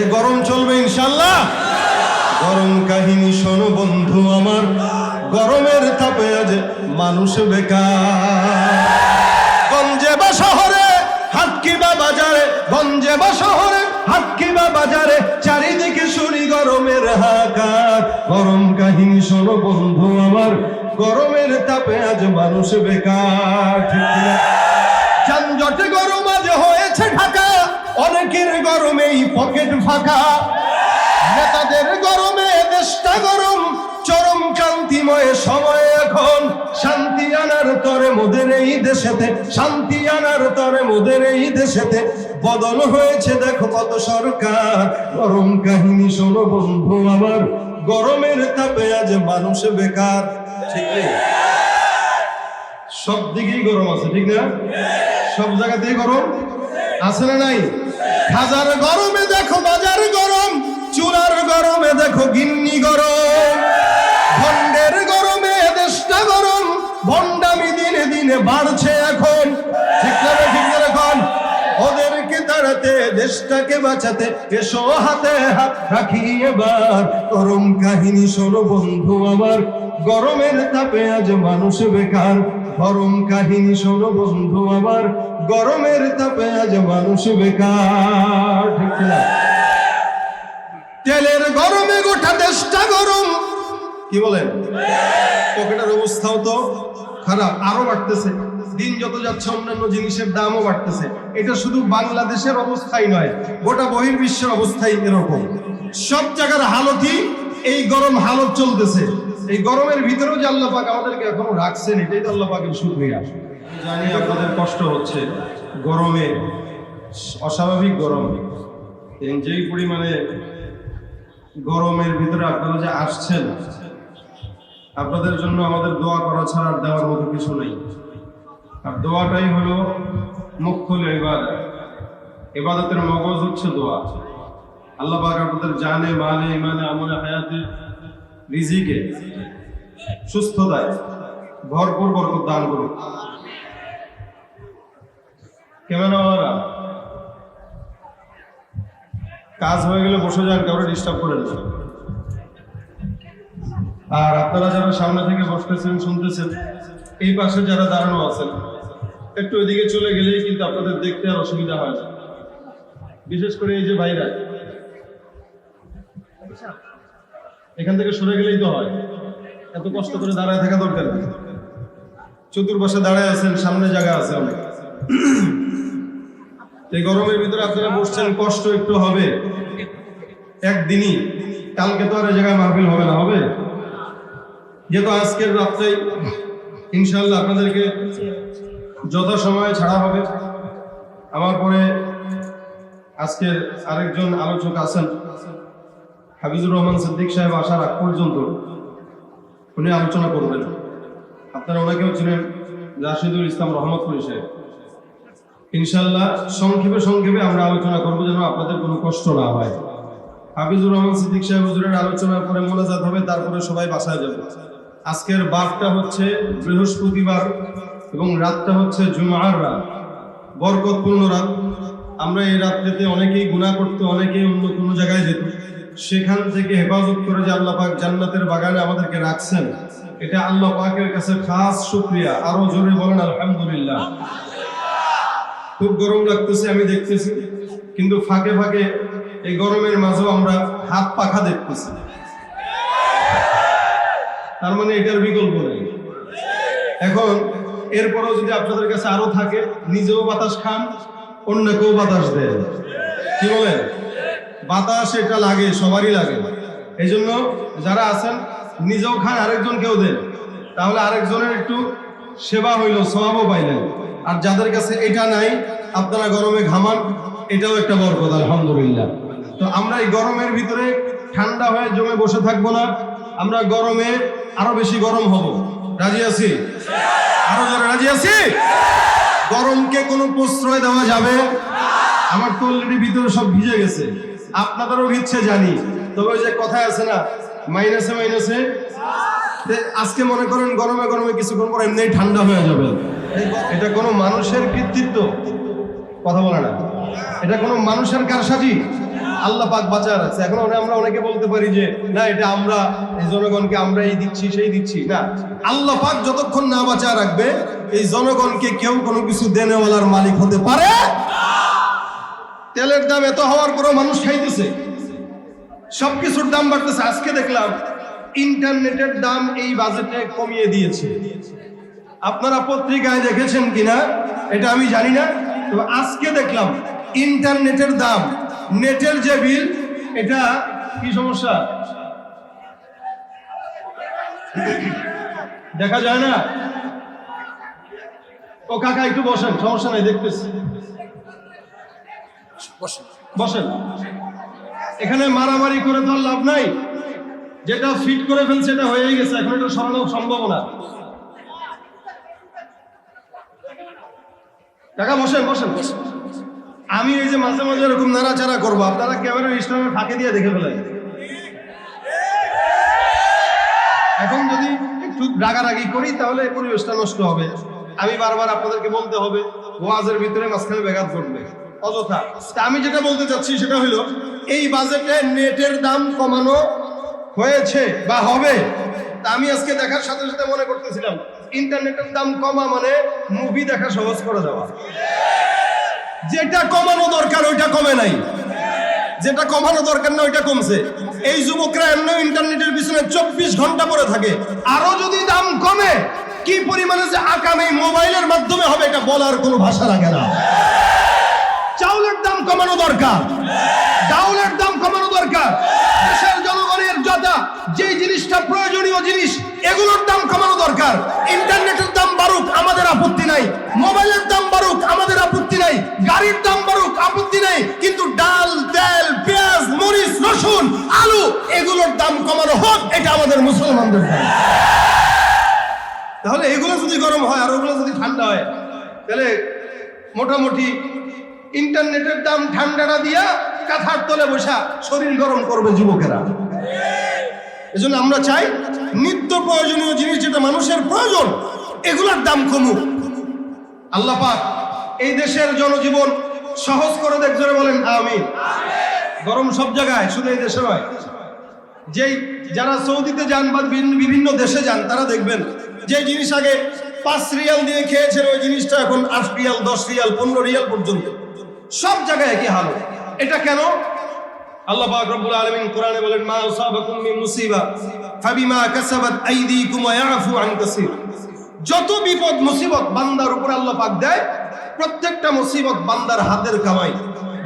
এই গরম চলবে ইনশাল্লাহ। গরম কাহিনী শোনো বন্ধু আমার। গরমের তাপে আজ মানুষ বেকার। গঞ্জে বা শহরে, হাটকি বা বাজারে। গঞ্জে বা শহরে, হাটকি বা বাজারে। চারিদিকে শুনি গরমের হাকার গরম কাহিনী শোনো বন্ধু আমার। গরমের তাপে আজ মানুষ বেকার? অনেকের গরমেই পকেট ফাঁকা। নেতাদের গরমে দেশটা গরম, চরম ক্রান্তিময় সময় এখন। শান্তি আনার তরে মোদের এই দেশেতে, শান্তি আনার তরে মোদের এই দেশেতে। বদল হয়েছে দেখো কত সরকার। গরম কাহিনী শোনো বন্ধু আমার। গরমের তাপে আজ মানুষ বেকার। ঠিক নেই? সব দিকেই গরম আছে, ঠিক না? সব জায়গাতেই গরম? আছে না নাই? হাজার গরমে দেখো বাজার গরম, চুলার গরমে দেখো গিন্নি গরম। ভন্ডের গরমে দেশটা গরম ভন্ডামি দিনে দিনে বাড়ছে এখন। ঠিক এখন দেশটাকে বাঁচাতে, এসো হাতে হাত রাখি এবার। গরম কাহিনী শোনো বন্ধু আমার, গরমের তাপে আজ মানুষ বেকার। গরম কাহিনী শোনো বন্ধু আমার। গরমের তাপে আজ মানুষ বেকার। তেলের গরমে গোটা দেশটা গরম। কি বলেন? পকেটের অবস্থাও তো খারাপ, আরও বাড়তেছে। দিন যত যাচ্ছে, অন্যান্য জিনিসের দামও বাড়তেছে। এটা শুধু বাংলাদেশের অবস্থাই নয়, গোটা বহির্বিশ্বের অবস্থাই এরকম। সব জায়গার হালতই এই গরম হালত চলতেছে। এই গরমের ভিতরেও যে আল্লাহ পাক আমাদেরকে এখনও রাখছেন, এটাই তো আল্লাহ পাকের শুক্রিয়া। জানি আপনাদের কষ্ট হচ্ছে। গরমে, অস্বাভাবিক গরম। যেই পরিমাণে গরমের ভিতরে আপনারা যে আসছেন, আপনাদের জন্য আমাদের দোয়া করা ছাড়া আর দেওয়ার মতো কিছু নেই। আর দোয়াটাই হলো মুখ্য এবার এবাদতের মগজ হচ্ছে দোয়া। আল্লাহ পাক আপনাদের জানে মানে ইমানে, আমলে, হায়াতে রিজিকে, সুস্থতায় ভরপুর বরকত দান করুন। কেমন আমরা কাজ হয়ে গেলে বসে যান কাউরে ডিস্টার্ব করেন না। আর আপনারা যারা সামনে থেকে বসতেছেন, শুনতেছেন, এই পাশে যারা দাঁড়ানো আছেন, একটু ওইদিকে চলে গেলেই কিন্তু আপনাদের দেখতে আর অসুবিধা হয় বিশেষ করে এই যে ভাইরা। এখান থেকে সরে গেলেই তো হয়। এত কষ্ট করে দাঁড়ায় থাকা দরকার নেই চতুর্পাশে দাঁড়ায় আছেন, সামনে জায়গা আছে অনেক। এই গরমের ভিতরে আপনারা বসছেন, কষ্ট একটু হবে। একদিনই, কালকে তো আর এই জায়গায় মাহফিল হবে না, হবে? যেহেতু আজকের রাত্রেই ইনশাল্লাহ আপনাদেরকে যথাসময়ে ছাড়া হবে। আমার পরে আজকের আরেকজন আলোচক আছেন। হাফিজুর রহমান সিদ্দিক সাহেব আসার আগ পর্যন্ত উনি আলোচনা করবেন আপনারা ওনাকেও চিনেন রাশিদুল ইসলাম রহমতপুরি সাহেব। ইনশাল্লাহ সংক্ষেপে সংক্ষেপে আমরা আলোচনা করব যেন আপনাদের কোনো কষ্ট না হয়। হাফিজুর রহমান সিদ্দিক সাহেব হুজুরের আলোচনার পরে মোনাজাত হবে, তারপরে সবাই বাসায় যাবে। আজকের বারটা হচ্ছে বৃহস্পতিবার এবং রাতটা হচ্ছে জুমার রাত। বরকতপূর্ণ রাত। আমরা এই রাত্রিতে অনেকেই গুণা করতে, অনেকেই অন্য কোনো জায়গায় যেত। সেখান থেকে হেফাজত করে যে আল্লাহ পাক জান্নাতের বাগানে আমাদেরকে রাখছেন, এটা আল্লাহ পাকের কাছে খাস শুক্রিয়া। আরও জোরে বলেন, আলহামদুলিল্লাহ। খুব গরম লাগতেছে, আমি দেখতেছি। কিন্তু ফাঁকে ফাঁকে এই গরমের মাঝেও আমরা হাত পাখা দেখতেছি। তার মানে এটার বিকল্প নেই। এখন এরপরেও যদি আপনাদের কাছে আরও থাকে, নিজেও বাতাস খান, অন্যকেও বাতাস দেন। কি বলেন? বাতাস এটা লাগে, সবারই লাগে। এই জন্য যারা আছেন, নিজেও খান আরেকজনকেও দেন। তাহলে আরেকজনের একটু সেবা হইল, স্বভাবও পাইলেন। আর যাদের কাছে এটা নাই, আপনারা গরমে ঘামান, এটাও একটা বরকত, আলহামদুলিল্লাহ। তো আমরা এই গরমের ভিতরে ঠান্ডা হয়ে জমে বসে থাকব না, আমরা গরমে আরও বেশি গরম হব। রাজি আছি? আরও যারা রাজি আছি? গরমকে কোনো প্রশ্রয় দেওয়া যাবে? আমার তো অলরেডি ভিতরে সব ভিজে গেছে। আপনাদেরও ইচ্ছে জানি। তবে ওই যে কথায় আছে না, মাইনাসে মাইনাসে আজকে মনে করেন গরমে গরমে কিছুক্ষণ পর এমনি ঠান্ডা হয়ে যাবে। এটা কোনো মানুষের কৃতিত্ব? কথা বলে না। এটা কোনো মানুষের কারসাজি? আল্লাহ পাক বাঁচা রাখছে। এখন আমরা অনেকে বলতে পারি যে, না, এটা আমরা, এই জনগণকে আমরা এই দিচ্ছি, সেই দিচ্ছি। না। আল্লাহ পাক যতক্ষণ না বাঁচা রাখবে, এই জনগণকে কেউ কোনো কিছু দেনেওয়ালার মালিক হতে পারে তেলের দাম এত হওয়ার পরও মানুষ খাইতেছে। সবকিছুর দাম বাড়তেছে। আজকে দেখলাম, ইন্টারনেটের দাম এই বাজেটে কমিয়ে দিয়েছে। আপনারা পত্রিকায় দেখেছেন কিনা, এটা আমি জানি না। তবে আজকে দেখলাম, ইন্টারনেটের দাম, নেটের যে বিল, এটা কি সমস্যা? দেখা যায় না? ও কাকা, একটু বসেন, সমস্যা নাই, দেখতেছি। বসেন। এখানে মারামারি করে তো লাভ নাই। যেটা ফিট করে ফেলছে এটা হয়ে গেছে। এখন এটা সরানো সম্ভব না। কাকা, বসেন বসেন। আমি এই যে মাঝে মাঝে এরকম নাড়াচাড়া করব। আপনারা ক্যামেরা ইসলামের ফাঁকে দিয়ে দেখে ফেলেন। এখন যদি একটু রাগারাগি করি, তাহলে পরিবেশটা নষ্ট হবে। আমি বারবার আপনাদেরকে বলতে হবে, ওয়াজের ভিতরে মাঝখানে ব্যাঘাত ঘটবে। অযথা। তা আমি যেটা বলতে চাচ্ছি সেটা হলো, এই বাজেটে নেটের দাম কমানো হয়েছে বা হবে, তা আমি আজকে দেখার সাথে সাথে মনে করতেছিলাম, ইন্টারনেটের দাম কমা মানে মুভি দেখা সহজ করে দেওয়া। যেটা কমানো দরকার ওইটা কমে নাই। যেটা কমানো দরকার না ওইটা কমছে। এই যুবকরা এমনি ইন্টারনেটের পিছনে চব্বিশ ঘণ্টা পরে থাকে। আরও যদি দাম কমে, কি পরিমাণে যে এই মোবাইলের মাধ্যমে হবে এটা বলার কোনো ভাষা লাগে না। চাউলের দাম কমানো দরকার। ডাউলের দাম কমানো দরকার। দেশের জনগণের যথা যে জিনিসটা প্রয়োজনীয় জিনিস, এগুলোর দাম কমানো দরকার। ইন্টারনেটের দাম বাড়ুক, আমাদের আপত্তি নাই। মোবাইলের দাম বাড়ুক, আমাদের আপত্তি নাই। গাড়ির দাম বাড়ুক, আপত্তি নাই। কিন্তু ডাল, তেল, পেঁয়াজ, মরিচ, রসুন, আলু, এগুলোর দাম কমানো হোক, এটা আমাদের মুসলমানদের তাহলে এগুলো যদি গরম হয়, আর ওগুলো যদি ঠান্ডা হয়, তাহলে মোটামুটি ইন্টারনেটের দাম ঠান্ডাটা দিয়া কাঁথার তলে বসা শরীর গরম করবে যুবকেরা। এজন্য আমরা চাই নিত্য প্রয়োজনীয় জিনিস যেটা মানুষের প্রয়োজন, এগুলোর দাম কমুক। আল্লাহ পাক এই দেশের জনজীবন সহজ করে দেখ বলেন আমি গরম সব জায়গায়, শুধু এই দেশে নয়। যেই যারা সৌদিতে যান বা বিভিন্ন- বিভিন্ন দেশে যান, তারা দেখবেন যে জিনিস আগে পাঁচ রিয়াল দিয়ে খেয়েছেন, ওই জিনিসটা এখন আট রিয়াল, দশ রিয়াল, পনেরো রিয়াল পর্যন্ত। সব জায়গায় একই হাল। এটা কেন? আল্লাহ পাক রব্বুল আলামিন কোরআনে বলেন, মা আসাবাকুম মিন মুসিবা, ফাবিমা কাসাবাত আইদিকুম ওয়া ইয়াফু আন কাসীর। যত বিপদ, মুসিবত বান্দার উপর আল্লাহ পাক দেয়, প্রত্যেকটা মুসিবত বান্দার হাতের কামাই।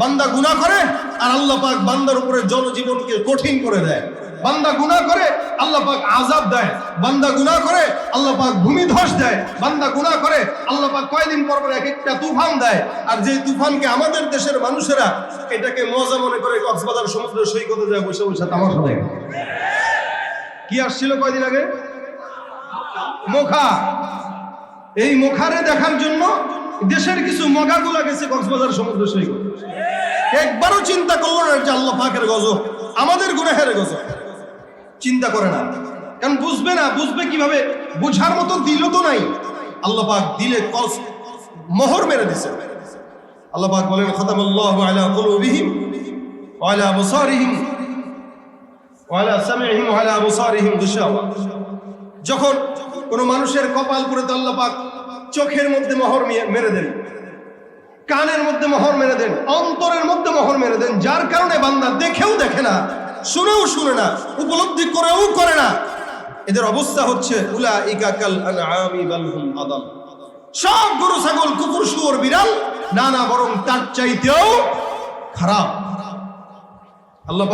বান্দা গুনাহ করে আর আল্লাহ পাক বান্দার উপরে জনজীবনকে কঠিন করে দেয়। বান্দা গুনাহ করে, আল্লাহ পাক আযাব দেয়। বান্দা গুনাহ করে, আল্লাহ পাক ভূমিধস দেয়। বান্দা গুনাহ করে, আল্লাহ পাক কয়দিন পর পর এক একটা তুফান দেয়। আর যে তুফানকে আমাদের দেশের মানুষেরা এটাকে মজা মনে করে কক্সবাজার সমুদ্র সৈকতে যায় বসে বসে তামাশা দেখে কি আসছিল কয়দিন আগে? মোখা। এই মোখারে দেখার জন্য দেশের কিছু মগাগুলা গেছে কক্সবাজার সমুদ্র সৈকত। একবারও চিন্তা করল না যে আল্লাহ পাকের গজব, আমাদের গুনাহের গজব। চিন্তা করে না। কারণ বুঝবে না, বুঝবে কীভাবে? বুঝার মতো দিল তো নাই। আল্লাহ পাক দিলে কস মোহর মেরে দিছে। আল্লাহ পাক বলেন, খতামাল্লাহু আলা কুলুবিহিম যখন কোন মানুষের কপাল পুরে তো আল্লাহ চোখের মধ্যে মোহর মেরে দেন, কানের মধ্যে মোহর মেরে দেন, অন্তরের মধ্যে মোহর মেরে দেন, যার কারণে বান্দা দেখেও দেখে না শুনেও শুনে না, উপলব্ধি করেও করে না। এদের অবস্থা হচ্ছে উলা সব গরু, ছাগল, কুকুর, শুয়োর, বিড়াল না না বরং তার চাইতেও খারাপ। আল্লাহ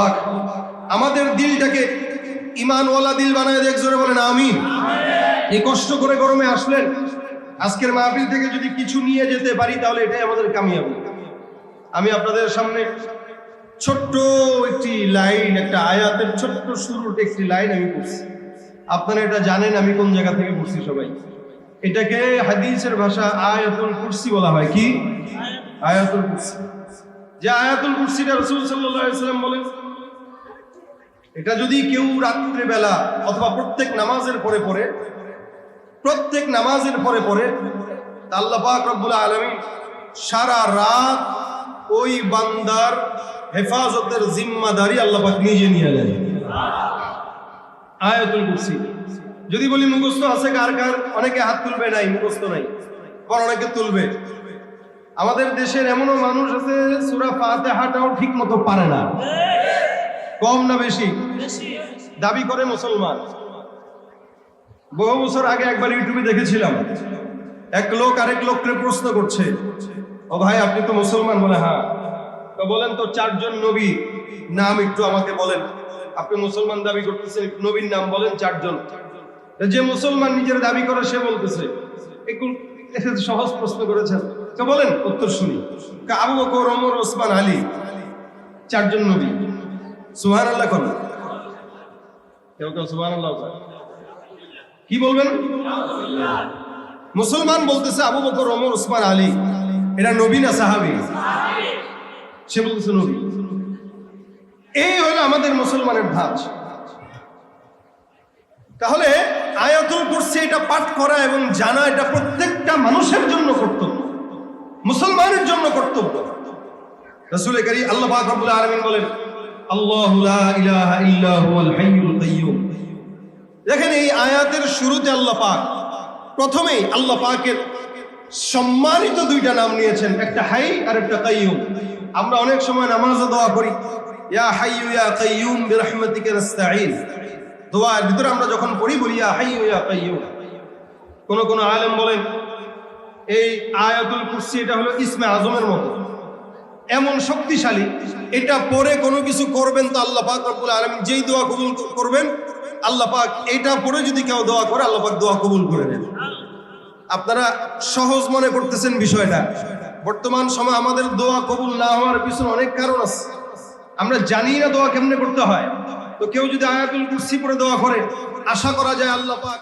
আমাদের দিলটাকে ইমানওয়ালা দিল বানায় দেখ, জোরে বলেন, আমিন। এই কষ্ট করে গরমে আসলেন। আজকের মাহফিল থেকে যদি কিছু নিয়ে যেতে পারি, তাহলে এটাই আমাদের কামিয়াবি। আমি আপনাদের সামনে ছোট্ট একটি লাইন, একটা আয়াতের ছোট্ট শুরুর একটি লাইন আমি পড়ছি। আপনারা এটা জানেন, আমি কোন জায়গা থেকে পড়ছি সবাই? এটাকে হাদিসের ভাষা আয়াতুল কুরসি বলা হয়। কি? আয়াতুল কুরসি। যে আয়াতুল কুরসিটা রসুল সাল্লাম বলেন, এটা যদি কেউ রাত্রে বেলা অথবা প্রত্যেক নামাজের পরে পরে প্রত্যেক নামাজের পরে পরে আল্লাহ পাক রব্বুল আলামিন সারা রাত ওই বান্দার হেফাজতের জিম্মাদারি আল্লাহ পাক নিজে নিয়ে নেন আয়াতুল কুরসি। যদি বলি মুখস্থ আছে কার কার, অনেকে হাত তুলবে নাই, মুখস্থ নাই। পর অনেকে তুলবে। আমাদের দেশের এমনও মানুষ আছে, সুরা ফাতিহাটাও ঠিক মতো পারে না। কম না বেশি? দাবি করে মুসলমান। বহু বছর আগে একবার ইউটিউবে দেখেছিলাম। এক লোক আরেক লোককে প্রশ্ন করছে, ও ভাই, আপনি তো মুসলমান? বলে হ্যাঁ। তো বলেন তো, চারজন নবী, নাম একটু আমাকে বলেন। আপনি মুসলমান দাবি করতেছেন নবীর নাম বলেন চারজন। যে মুসলমান নিজের দাবি করে, সে বলতেছে। সহজ প্রশ্ন করেছেন। তো বলেন, উত্তর শুনি। আবু বকর, ওমর, ওসমান, আলী, চারজন নবী। সুবহানাল্লাহ করুন কেউ কেউ সুবহানাল্লাহ বলে। কি বলবেন? মুসলমান বলতেছে আবু বকর, ওমর, ওসমান, আলী। এরা নবী না সাহাবী? সে বলতেছে নবী। এই হলো আমাদের মুসলমানের ধাঁচ তাহলে আয়াতুল কুরসি এটা পাঠ করা এবং জানা এটা প্রত্যেকটা মানুষের জন্য কর্তব্য। মুসলমানের জন্য কর্তব্য। রাসূল করিম আল্লাহ পাক রব্বুল বলেন দেখেন এই আয়াতের শুরুতে আল্লাহ পাক, প্রথমেই আল্লাহ পাকের সম্মানিত দুইটা নাম নিয়েছেন, একটা হাই আর একটা কাইয়ুম। আমরা অনেক সময় নামাজে দোয়া করি। ইয়া ভিতরে আমরা যখন পড়ি কোন কোন বলেন, এই এটা হলো আজমের এমন শক্তিশালী, এটা পরে কোনো কিছু করবেন তো আল্লাহ যেই দোয়া কবুল করবেন, আল্লাহ পাক এটা পরে যদি কেউ দোয়া করে, আল্লাহ পাক দোয়া কবুল করে নেন। আপনারা সহজ মনে করতেছেন বিষয়টা। বর্তমান সময় আমাদের দোয়া কবুল না হওয়ার পিছনে অনেক কারণ আছে। আমরা জানি না দোয়া কেমনে করতে হয়। তো কেউ যদি আয়াতুল কুরসি পরে দোয়া করে, আশা করা যায় আল্লাহ পাক